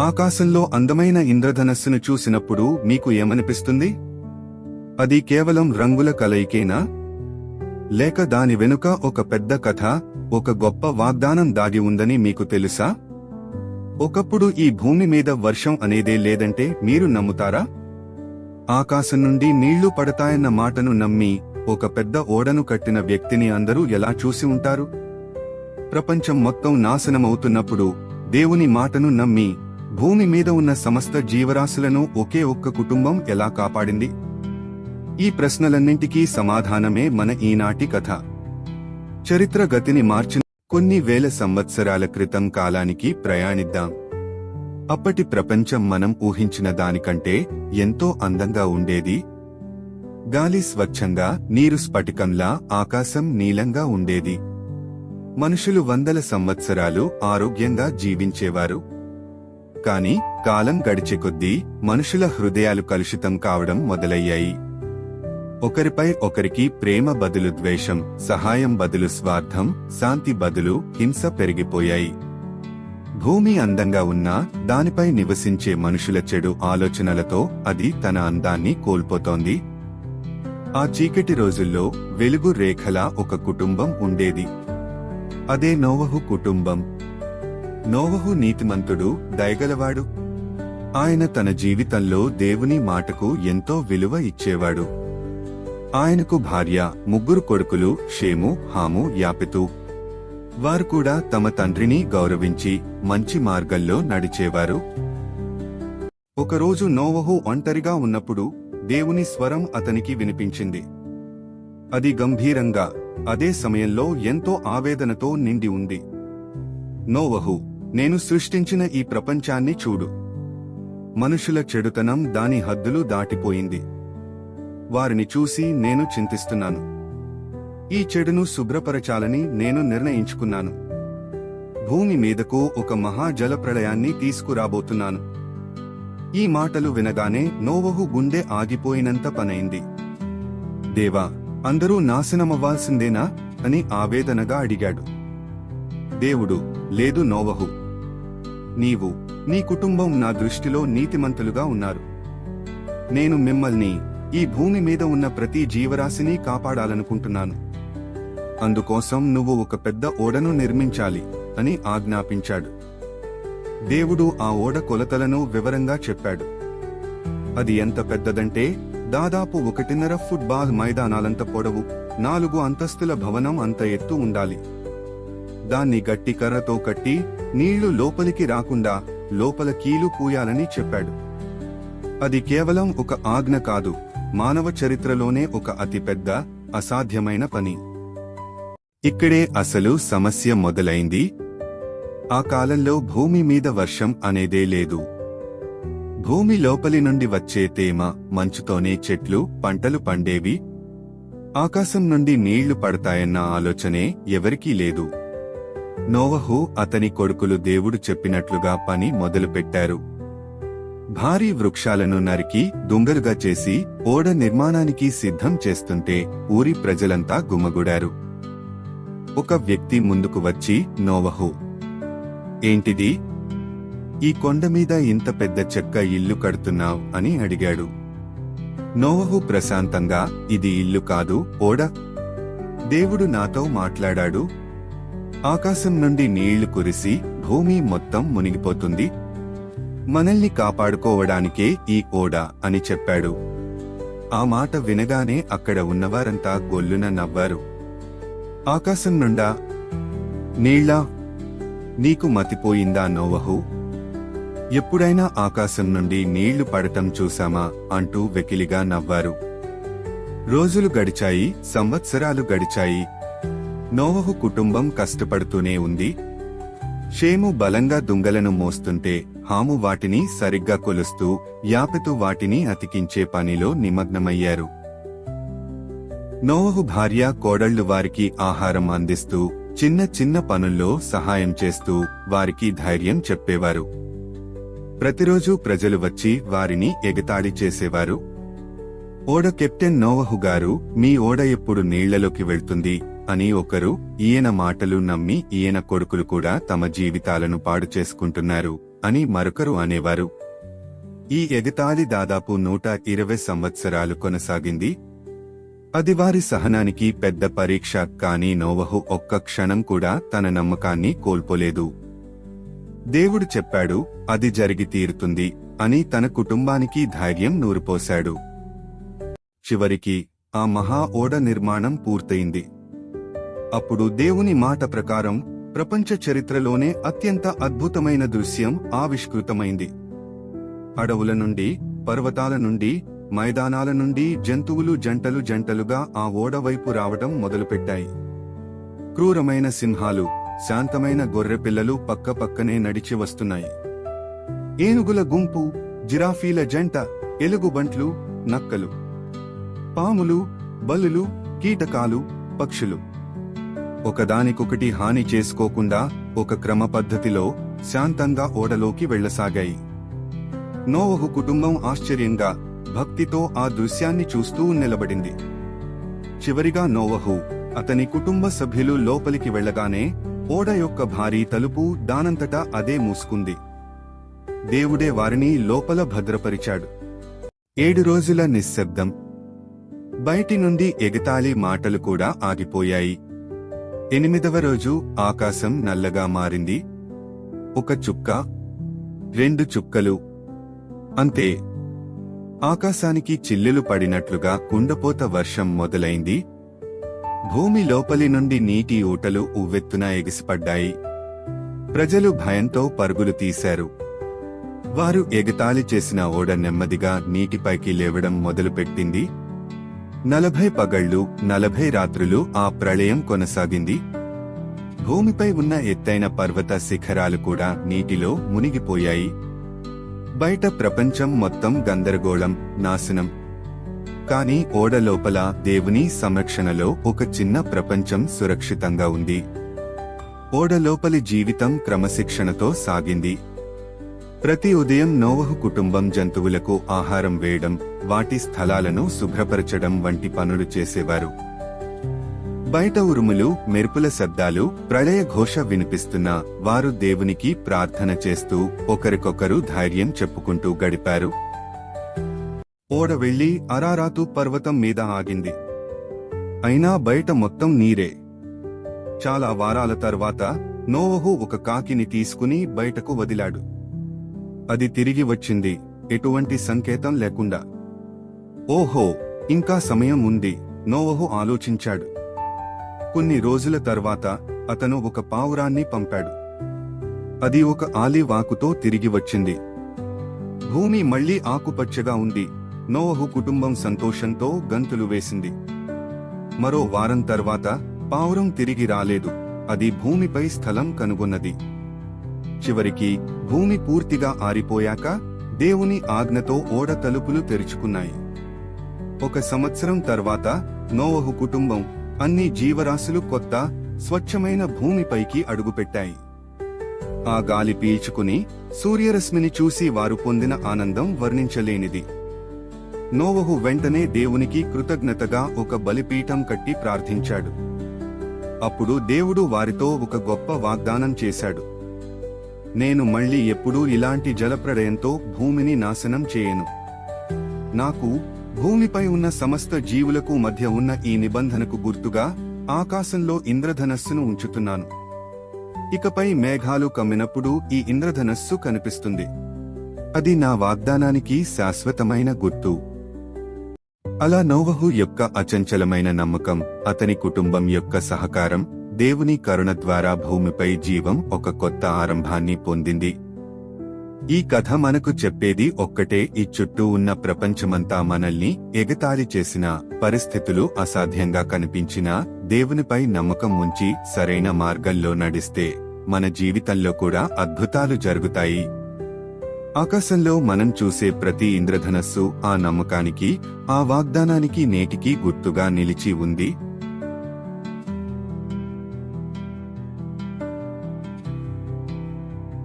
ఆకాశంలో అందమైన ఇంద్రధనస్సును చూసినప్పుడు మీకు ఏమనిపిస్తుంది? అది కేవలం రంగుల కలయికేనా? లేక దాని వెనుక ఒక పెద్ద కథ ఒక గొప్ప వాగ్దానం దాగి ఉందని మీకు తెలుసా? ఒకప్పుడు ఈ భూమి మీద వర్షం అనేదే లేదంటే మీరు నమ్ముతారా? ఆకాశం నుండి నీళ్ళు పడతాయన్న మాటను నమ్మి ఒక పెద్ద ఓడను కట్టిన వ్యక్తిని అందరూ ఎలా చూసి ఉంటారు? ప్రపంచం మొత్తం నాశనమవుతున్నప్పుడు దేవుని మాటను నమ్మి భూమి మీద ఉన్న సమస్త జీవరాశులను ఒకే ఒక్క కుటుంబం ఎలా కాపాడింది? ఈ ప్రశ్నలన్నింటికీ సమాధానమే మన ఈనాటి కథ. చరిత్ర గతిని మార్చిన కొన్ని వేల సంవత్సరాల క్రితం కాలానికి ప్రయాణిద్దాం. అప్పటి ప్రపంచం మనం ఊహించిన దానికంటే ఎంతో అందంగా ఉండేది. గాలి స్వచ్ఛంగా నీరు స్ఫటికంలా ఆకాశం నీలంగా ఉండేది. మనుషులు వందల సంవత్సరాలు ఆరోగ్యంగా జీవించేవారు. కాని కాలం గడిచే కొద్దీ మనుషుల హృదయాలు కలుషితం కావడం మొదలయ్యాయి. ఒకరిపై ఒకరికి ప్రేమ బదులు ద్వేషం సహాయం బదులు స్వార్థం శాంతి బదులు హింస పెరిగిపోయాయి. భూమి అందంగా ఉన్నా దానిపై నివసించే మనుషుల చెడు ఆలోచనలతో అది తన అందాన్ని కోల్పోతోంది. ఆ చీకటి రోజుల్లో వెలుగు రేఖలా ఒక కుటుంబం ఉండేది. అదే నోవహు కుటుంబం. నోవహు నీతిమంతుడు దయగలవాడు. ఆయన తన జీవితంలో దేవుని మాటకు ఎంతో విలువ ఇచ్చేవాడు. ఆయనకు భార్య ముగ్గురు కొడుకులు షేము హాము యాపితు. వారు కూడా తమ తండ్రిని గౌరవించి మంచి మార్గంలో నడిచేవారు. ఒకరోజు నోవహు ఒంటరిగా ఉన్నప్పుడు దేవుని స్వరం అతనికి వినిపించింది. అది గంభీరంగా అదే సమయంలో ఎంతో ఆవేదనతో నిండి ఉంది. నోవహు నేను సృష్టించిన ఈ ప్రపంచాన్ని చూడు. మనుషుల చెడుతనం దాని హద్దులు దాటిపోయింది. వారిని చూసి నేను చింతిస్తున్నాను. ఈ చెడును శుభ్రపరచాలని నేను నిర్ణయించుకున్నాను. భూమి మీదకు ఒక మహాజల ప్రళయాన్ని తీసుకురాబోతున్నాను. ఈ మాటలు వినగానే నోవహు గుండె ఆగిపోయినంత పనైంది. దేవా అందరూ నాశనమవ్వాల్సిందేనా? అని ఆవేదనగా అడిగాడు. దేవుడు లేదు నోవహు నీవు నీ కుటుంబం నా దృష్టిలో నీతిమంతులుగా ఉన్నారు. నేను మిమ్మల్ని ఈ భూమి మీద ఉన్న ప్రతి జీవరాశిని కాపాడాలనుకుంటున్నాను. అందుకోసం నువ్వు ఒక పెద్ద ఓడను నిర్మించాలి అని ఆజ్ఞాపించాడు. దేవుడు ఆ ఓడ కొలతలను వివరంగా చెప్పాడు. అది ఎంత పెద్దదంటే దాదాపు ఒకటిన్నర ఫుట్బాల్ మైదానాలంత పొడవు నాలుగు అంతస్తుల భవనం అంత ఎత్తు ఉండాలి. దాన్ని గట్టి కర్రతో కట్టి నీళ్ళు లోపలికి రాకుండా లోపల కీలు పూయాలని చెప్పాడు. అది కేవలం ఒక ఆజ్ఞ కాదు మానవ చరిత్రలోనే ఒక అతిపెద్ద అసాధ్యమైన పని. ఇక్కడే అసలు సమస్య మొదలైంది. ఆ కాలంలో భూమి మీద వర్షం అనేదే లేదు. భూమి లోపలి నుండి వచ్చే తేమ మంచుతోనే చెట్లు పంటలు పండేవి. ఆకాశం నుండి నీళ్ళు పడతాయన్న ఆలోచనే ఎవరికీ లేదు. నోవహు అతని కొడుకులు దేవుడు చెప్పినట్లుగా పని మొదలుపెట్టారు. భారీ వృక్షాలను నరికి దుంగలుగా చేసి ఓడ నిర్మాణానికి సిద్ధం చేస్తుంటే ఊరి ప్రజలంతా గుమ్మగుడారు ఒక వ్యక్తి ముందుకు వచ్చి నోవహు! ఏంటిది? ఈ కొండ మీద ఇంత పెద్ద చెక్క ఇల్లు కడుతున్నావ్? అని అడిగాడు. నోవహు ప్రశాంతంగా ఇది ఇల్లు కాదు ఓడ! దేవుడు నాతో మాట్లాడాడు ఆకాశం నుండి నీళ్ళు కురిసి భూమి మొత్తం మునిగిపోతుంది. మనల్ని కాపాడుకోవడానికే ఈ ఓడ అని చెప్పాడు. ఆ మాట వినగానే అక్కడ ఉన్నవారంతా గొల్లున నవ్వారు. ఆకాశం నుండా నీళ్ళ నీకు మతిపోయిందా నోవహు? ఎప్పుడైనా ఆకాశం నుండి నీళ్ళు పడటం చూశామా? అంటూ వెకిలిగా నవ్వారు. రోజులు గడిచాయి సంవత్సరాలు గడిచాయి. నోవహు కుటుంబం కష్టపడుతూనే ఉంది. షేము బలంగా దుంగలను మోస్తుంటే హాము వాటిని సరిగ్గా కొలుస్తూ యాపెతు వాటిని అతికించే పనిలో నిమగ్నమయ్యారు. నోవహు భార్య కోడళ్ళు వారికి ఆహారం అందిస్తూ చిన్న చిన్న పనుల్లో సహాయం చేస్తూ వారికి ధైర్యం చెప్పేవారు. ప్రతిరోజు ప్రజలు వచ్చి వారిని ఎగతాళి చేసేవారు. ఓడ కెప్టెన్ నోవహు గారు మీ ఓడ ఎప్పుడు నీళ్ళలోకి వెళ్తుంది? అని ఒకరు ఈయన మాటలు నమ్మి ఈయన కొడుకులు కూడా తమ జీవితాలను పాడు చేసుకుంటున్నారు అని మరొకరు అనేవారు. ఈ ఎగతాళి దాదాపు నూట ఇరవై సంవత్సరాలు కొనసాగింది. అది వారి సహనానికి పెద్ద పరీక్ష కానీ నోవహు ఒక్క క్షణం కూడా తన నమ్మకాన్ని కోల్పోలేదు. దేవుడు చెప్పాడు అది జరిగి తీరుతుంది అని తన కుటుంబానికి ధైర్యం నూరుపోశాడు. చివరికి ఆ మహా ఓడ నిర్మాణం పూర్తయింది. అప్పుడు దేవుని మాట ప్రకారం ప్రపంచ చరిత్రలోనే అత్యంత అద్భుతమైన దృశ్యం ఆవిష్కృతమైంది. అడవుల నుండి పర్వతాల నుండి మైదానాల నుండి జంతువులు జంటలు జంటలుగా ఆ ఓడవైపు రావడం మొదలుపెట్టాయి. క్రూరమైన సింహాలు శాంతమైన గొర్రెపిల్లలు పక్క పక్కనే నడిచి వస్తున్నాయి. ఏనుగుల గుంపు జిరాఫీల జంట ఎలుగుబంట్లు నక్కలు. పాములు బల్లులు కీటకాలు పక్షులు. ఒకదానికొకటి హాని చేసుకోకుండా ఒక క్రమ పద్ధతిలో శాంతంగా ఓడలోకి వెళ్ళసాగాయి నోవహు కుటుంబం ఆశ్చర్యంగా భక్తితో ఆ దృశ్యాన్ని చూస్తూ నిలబడింది. చివరిగా నోవహు అతని కుటుంబ సభ్యులు లోపలికి వెళ్ళగానే ఓడ యొక్క భారీ తలుపు దానంతటా అదే మూసుకుంది. దేవుడే వారిని లోపల భద్రపరిచాడు. ఏడు రోజుల నిశ్శబ్దం. బయటి నుండి ఎగతాళి మాటలు కూడా ఆగిపోయాయి. ఎనిమిదవ రోజు ఆకాశం నల్లగా మారింది. ఒక చుక్క రెండు చుక్కలు. అంతే. ఆకాశానికి చిల్లులు పడినట్లుగా కుండపోత వర్షం మొదలైంది. భూమి లోపలి నుండి నీటి ఊటలు ఉవ్వెత్తున ఎగిసిపడ్డాయి. ప్రజలు భయంతో పరుగులు తీశారు. వారు ఎగతాళి చేసిన ఓడ నెమ్మదిగా నీటిపైకి లేవడం మొదలుపెట్టింది. నలభై పగళ్ళు నలభై రాత్రులు ఆ ప్రళయం కొనసాగింది. భూమిపై ఉన్న ఎత్తైన పర్వత శిఖరాలు కూడా నీటిలో మునిగిపోయాయి. బయట ప్రపంచం మొత్తం గందరగోళం నాశనం. కాని ఓడ లోపల దేవుని సంరక్షణలో ఒక చిన్న ప్రపంచం సురక్షితంగా ఉంది. ఓడ లోపలి జీవితం క్రమశిక్షణతో సాగింది. ప్రతి ఉదయం నోవహు కుటుంబం జంతువులకు ఆహారం వేయడం వాటి స్థలాలను శుభ్రపరచడం వంటి పనులు చేసేవారు. బయట ఉరుములు మెరుపుల శబ్దాలు ప్రళయ ఘోష వినిపిస్తున్నా వారు దేవునికి ప్రార్థన చేస్తూ ఒకరికొకరు ధైర్యం చెప్పుకుంటూ గడిపారు. ఓడ వెళ్ళి అరారాతు పర్వతం మీద ఆగింది. అయినా బయట మొత్తం నీరే. చాలా వారాల తర్వాత నోవహు ఒక కాకిని తీసుకుని బయటకు వదిలాడు. అది తిరిగి వచ్చింది. ఎటువంటి సంకేతం లేకుండా. ఓహో ఇంకా సమయం ఉంది నోవహు ఆలోచించాడు. కొన్ని రోజుల తర్వాత అతను ఒక పావురాన్ని పంపాడు. అది ఒక ఆలివాకుతో తిరిగి వచ్చింది. భూమి మళ్ళీ ఆకుపచ్చగా ఉంది నోవహు కుటుంబం సంతోషంతో గంతులు వేసింది. మరో వారం తర్వాత పావురం తిరిగి రాలేదు అది భూమిపై స్థలం కనుగొన్నది. చివరికి భూమి పూర్తిగా ఆరిపోయాక దేవుని ఆజ్ఞతో ఓడ తలుపులు తెరుచుకున్నాయి. ఒక సంవత్సరం తర్వాత నోవహు కుటుంబం అన్ని జీవరాశులు కొత్త స్వచ్ఛమైన భూమిపైకి అడుగుపెట్టాయి. ఆ గాలి పీల్చుకుని సూర్యరశ్మిని చూసి వారు పొందిన ఆనందం వర్ణించలేనిది. నోవహు వెంటనే దేవునికి కృతజ్ఞతగా ఒక బలిపీఠం కట్టి ప్రార్థించాడు. అప్పుడు దేవుడు వారితో ఒక గొప్ప వాగ్దానం చేశాడు. నేను మళ్ళీ ఎప్పుడూ ఇలాంటి జలప్రడయంతో భూమిని నాశనం చేయను. నాకు భూమిపై ఉన్న సమస్త జీవులకు మధ్య ఉన్న ఈ నిబంధనకు గుర్తుగా ఆకాశంలో ఇంద్రధనస్సును ఉంచుతున్నాను. ఇకపై మేఘాలు కమ్మినప్పుడు ఈ ఇంద్రధనస్సు కనిపిస్తుంది. అది నా వాగ్దానానికి శాశ్వతమైన గుర్తు. అలా నోవహు యొక్క అచంచలమైన నమ్మకం అతని కుటుంబం యొక్క సహకారం దేవుని కరుణ ద్వారా భూమిపై జీవం ఒక కొత్త ఆరంభాన్ని పొందింది. ఈ కథ మనకు చెప్పేది ఒక్కటే ఈ చుట్టూ ఉన్న ప్రపంచమంతా మనల్ని ఎగతాళి చేసిన పరిస్థితులు అసాధ్యంగా కనిపించినా దేవునిపై నమ్మకం ఉంచి సరైన మార్గంలో నడిస్తే మన జీవితంలో కూడా అద్భుతాలు జరుగుతాయి. ఆకాశంలో మనం చూసే ప్రతి ఇంద్రధనస్సు ఆ నమ్మకానికి ఆ వాగ్దానానికి నేటికి గుర్తుగా నిలిచి ఉంది.